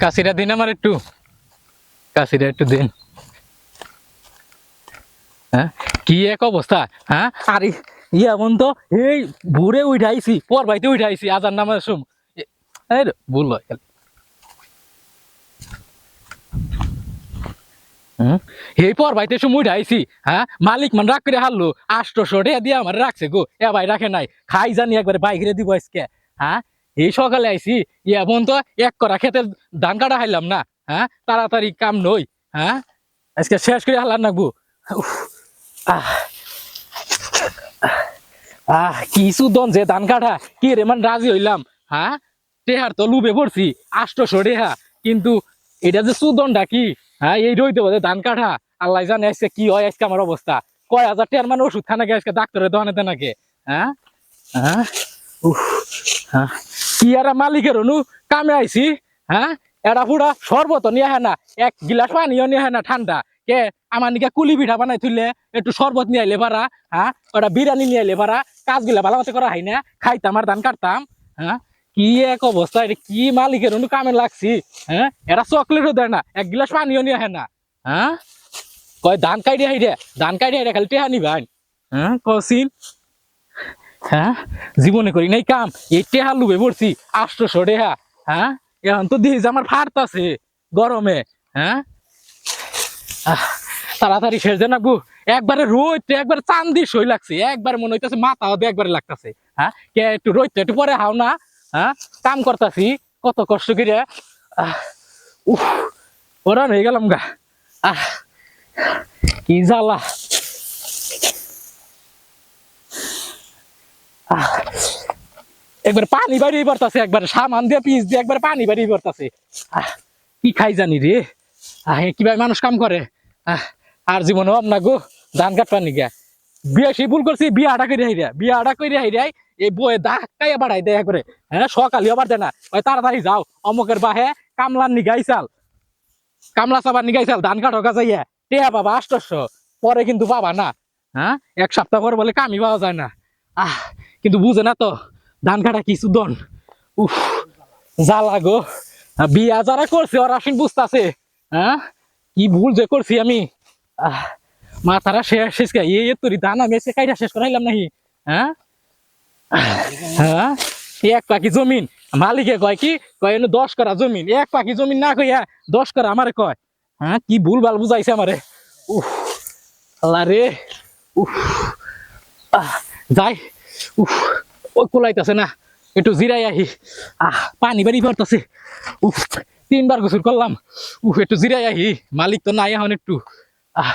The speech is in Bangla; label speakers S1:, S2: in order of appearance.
S1: কাশিরা দিন আমার একটু। কাশিরা একটু দিন। হ্যাঁ? কি এক অবস্থা হ্যাঁ? আরে, ইয়া এমন তো এই ভোরে উঠাইছি পর বাইতে উঠাইছি আজার নামার সুম এই ভুল হয় এই পর বাইতে সুম উঠাইছি হ্যাঁ? মালিক মান রাগ করে হারলো আষ্টশো টাকা দিয়ে আমার রাখছে গো। এ ভাই রাখে নাই, খাই জানি একবারে বাইরে দিব আজকে হ্যাঁ? এই সকালে আইছি বোন তো এক করা খেতে ধান কাটা হাইলাম না হ্যাঁ? তাড়াতাড়ি কাম নই হ্যাঁ? আজকে শেষ করে হালার নাকবো। আহ কিছু দন যে ধান কাটা কি রে মানে রাজি হইলাম হ্যাঁ? টেহার তো লুবে পড়ছি আষ্ট আষ্টশো টেহা, কিন্তু এটা যে সুদনটা কি হ্যাঁ? এই রইতে বলে ধান কাটা আল্লাহ জানে আজকে কি হয়, আজকে আমার অবস্থা। কয় হাজার টেহার মানে ওষুধ খানাকে আজকে ডাক্তারের দোকানে নাকি হ্যাঁ? হ্যাঁ? উফ হ্যাঁ? কি মালিকের অনু কামে আইছি হ্যাঁ? এরা পুরা শরবত নিয়ে আহে না এক গিলাস পানিও নিয়ে আহে না ঠান্ডা। কে? আমার নিকা কুলি পিঠা বানাই তুললে একটু শরবত নিয়ে আইলে পারা হ্যাঁ? ওটা বিরিয়ানি নিয়ে আইলে পারা কাজগুলা ভালো মতো করা হয় না, খাইতাম আর ধান কাটতাম হ্যাঁ? কি এক অবস্থা, এটা কি মালিকের অনু কামে লাগছি হ্যাঁ? এরা চকলেটও দেয় না, এক গিলাস পানিও নিয়ে আহে না হ্যাঁ? কয় ধান কাইডে হাইরে ধান কাইডে হাইরে খালি টেহা নিবান হ্যাঁ? কসিন হ্যাঁ? জীবনে করি নাই কাম। এই টেহা লুবে পড়ছি আষ্টশো টেহা। হ্যাঁ? এখন তো দিস আমার ফাটতাছে গরমে। হ্যাঁ? তাড়াতাড়ি শেষ দেন নাকবো। একবারে রোদ একবারে চান্দি সই লাগছে। একবারে মনে হইতেছে মাথা হবে একবারে লাগতাছে। হ্যাঁ? কে একটু রোদ একটু পরে হাও না। হ্যাঁ? কাম করতাছি কত কষ্ট করে। আহ, উফ ওরা হয়ে গেলাম গা। আহ কি জ্বালা। একবার পানি বাড়িয়ে পড়তাছে, একবার সামান দিয়ে, পিস দিয়ে একবার পানি বাড়িয়ে পড়তাছে। কি খাই জানি রে? কীভাবে মানুষ কাম করে? আর জীবনে না গো ধান কাটবার নিগা। বিয়ে সে ভুল করছি, বিয়ে আটা করে হাইরা বিয়ে আটা করে হাইরাই এই বয়ে ধাক্কাইয়া বাড়াই দেয় করে। হ্যাঁ সকালে আবার দেয় না ওই তাড়াতাড়ি যাও, অমুকের বাহে কামলার নিগাই চাল। কামলা চাবার নিগাই চাল, ধান কাটো গাছাইয়া টেয়া বাবা আষ্টশো, পরে কিন্তু পাবা না। হ্যাঁ এক সপ্তাহ পরে বলে কামই পাওয়া যায় না। আহ কিন্তু বুঝে না তো, ধান কাটা কিছু দন। উফ, জ্বালা গো। বিয়া যারা করছে, ওরা আসেন বুঝতেছে। হ্যাঁ? কি ভুল যে করছি আমি। মাথারা শেষ শেষ এই তোরি ধান আমি এসে কাইটা শেষ করাইলাম নাকি? হ্যাঁ? হ্যাঁ? এক পাখি জমিন। মালিকে কয় কি? কয় দশ করা জমিন। এক পাখি জমিন না কইয়া দশ করা আমারে কয়। হ্যাঁ? কি ভুল ভালো বুঝাইছে আমারে। উফ, আল্লাহ রে। উফ যাই। উফ ওই কোলাইতেছে না একটু জিরাই আহি। আহ, পানি বাড়ি পড়তেছে উফ তিনবার গোসল করলাম উফ একটু জিরাই আহি, মালিক তো নাই এখন একটু। আহ।